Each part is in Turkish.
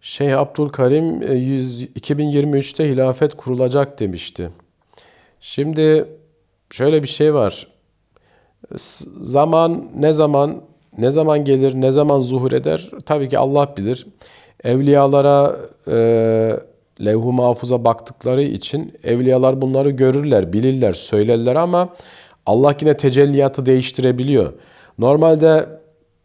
Şeyh Abdülkarim e, 100 2023'te hilafet kurulacak demişti. Şimdi şöyle bir şey var. Zaman ne zaman ne zaman gelir, ne zaman zuhur eder tabii ki Allah bilir. Evliyalara e, levh-u mahfuza baktıkları için evliyalar bunları görürler, bilirler, söylerler ama Allah yine tecelliyatı değiştirebiliyor. Normalde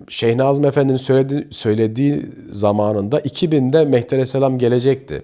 Şeyh Nazım Efendi'nin söyledi, söylediği zamanında 2000'de Mehdi Aleyhisselam gelecekti.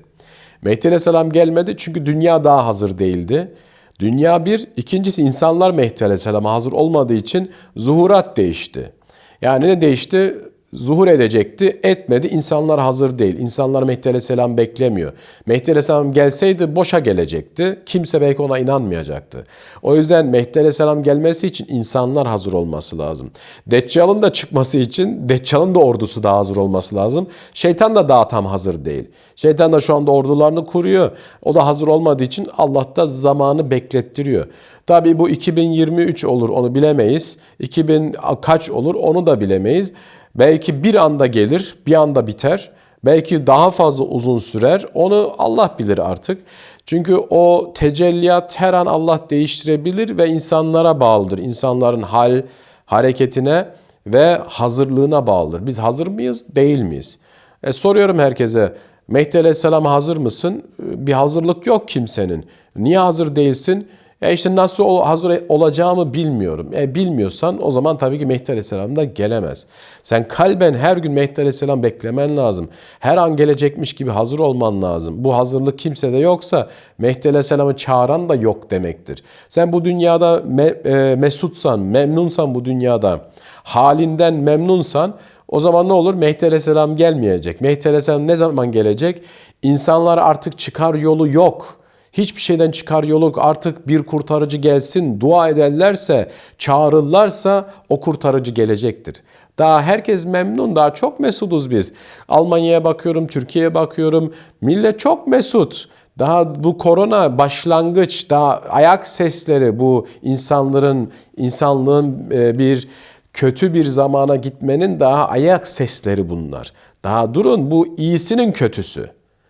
Mehdi Aleyhisselam gelmedi çünkü dünya daha hazır değildi. Dünya bir, ikincisi insanlar Mehdi Aleyhisselam'a hazır olmadığı için zuhurat değişti. Yani ne değişti? Zuhur edecekti, etmedi. İnsanlar hazır değil. İnsanlar Mehdi Aleyhisselam beklemiyor. Mehdi Aleyhisselam gelseydi boşa gelecekti. Kimse belki ona inanmayacaktı. O yüzden Mehdi Aleyhisselam gelmesi için insanlar hazır olması lazım. Deccal'ın da çıkması için Deccal'ın da ordusu daha hazır olması lazım. Şeytan da daha tam hazır değil. Şeytan da şu anda ordularını kuruyor. O da hazır olmadığı için Allah da zamanı beklettiriyor. Tabii bu 2023 olur onu bilemeyiz. 2000 kaç olur onu da bilemeyiz. Belki bir anda gelir, bir anda biter. Belki daha fazla uzun sürer. Onu Allah bilir artık. Çünkü o tecelliyat her an Allah değiştirebilir ve insanlara bağlıdır. İnsanların hal, hareketine ve hazırlığına bağlıdır. Biz hazır mıyız, değil miyiz? E, soruyorum herkese. Mehdi Aleyhisselam hazır mısın? Bir hazırlık yok kimsenin. Niye hazır değilsin? Ya işte nasıl hazır olacağımı bilmiyorum. E bilmiyorsan o zaman tabii ki Mehdi Aleyhisselam da gelemez. Sen kalben her gün Mehdi Aleyhisselam beklemen lazım. Her an gelecekmiş gibi hazır olman lazım. Bu hazırlık kimsede yoksa Mehdi Aleyhisselam'ı çağıran da yok demektir. Sen bu dünyada me- e, mesutsan, memnunsan bu dünyada, halinden memnunsan o zaman ne olur? Mehdi Aleyhisselam gelmeyecek. Mehdi Aleyhisselam ne zaman gelecek? İnsanlar artık çıkar yolu yok. Hiçbir şeyden çıkar yolu yok. Artık bir kurtarıcı gelsin, dua ederlerse, çağırırlarsa o kurtarıcı gelecektir. Daha herkes memnun, daha çok mesuduz biz. Almanya'ya bakıyorum, Türkiye'ye bakıyorum. Millet çok mesut. Daha bu korona başlangıç, daha ayak sesleri bu insanların, insanlığın e, bir kötü bir zamana gitmenin daha ayak sesleri bunlar. Daha durun bu iyisinin kötüsü.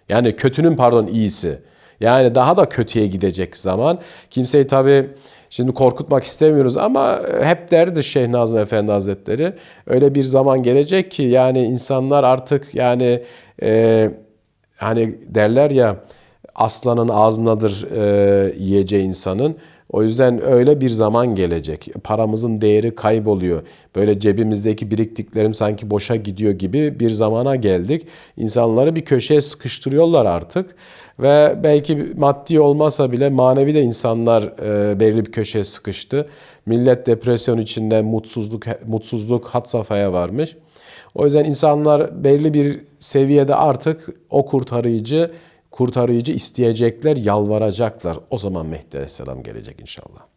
Yani kötünün pardon iyisi. Yani daha da kötüye gidecek zaman. Kimseyi tabii şimdi korkutmak istemiyoruz ama hep derdi Şeyh Nazım Efendi Hazretleri. Öyle bir zaman gelecek ki yani insanlar artık yani e, hani derler ya aslanın ağzındadır e, yiyeceği insanın. O yüzden öyle bir zaman gelecek. Paramızın değeri kayboluyor. Böyle cebimizdeki biriktiklerim sanki boşa gidiyor gibi bir zamana geldik. İnsanları bir köşeye sıkıştırıyorlar artık. Ve belki maddi olmasa bile manevi de insanlar e, belirli bir köşeye sıkıştı. Millet depresyon içinde mutsuzluk mutsuzluk had safhaya varmış. O yüzden insanlar belli bir seviyede artık o kurtarıcı kurtarıcı isteyecekler, yalvaracaklar. O zaman Mehdi Aleyhisselam gelecek inşallah.